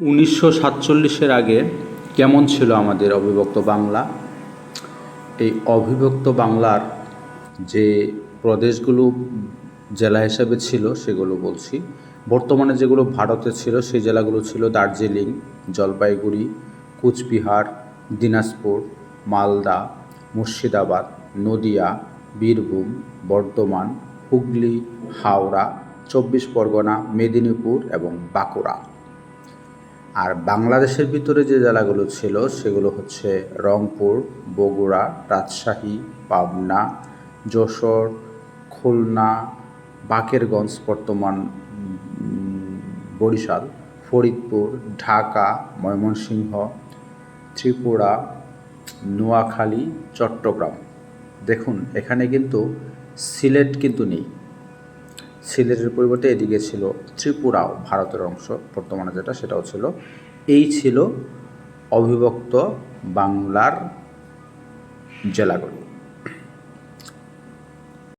উনিশশো সাতচল্লিশের আগে কেমন ছিল আমাদের অবিভক্ত বাংলা? এই অবিভক্ত বাংলার যে প্রদেশগুলো জেলা হিসাবে ছিল সেগুলো বলছি। বর্তমানে যেগুলো ভারতে ছিল সেই জেলাগুলো ছিল দার্জিলিং, জলপাইগুড়ি, কুচবিহার, দিনাজপুর, মালদা, মুর্শিদাবাদ, নদিয়া, বীরভূম, বর্ধমান, হুগলি, হাওড়া, চব্বিশ পরগনা, মেদিনীপুর এবং বাঁকুড়া। আর বাংলাদেশের ভিতরে যে জেলাগুলো ছিল, সেগুলো হচ্ছে রংপুর, বগুড়া, রাজশাহী, পাবনা, যশোর, খুলনা, বাকেরগঞ্জ বর্তমান বরিশাল, ফরিদপুর, ঢাকা, ময়মনসিংহ, ত্রিপুরা, নোয়াখালী, চট্টগ্রাম। দেখুন, এখানে কিন্তু সিলেট কিন্তু নেই। সিলেটের পরিবর্তে এদিকে ছিল ত্রিপুরাও ভারতের অংশ। বর্তমানে যেটা, সেটাও ছিল। এই ছিল অবিভক্ত বাংলার জেলাগুলো।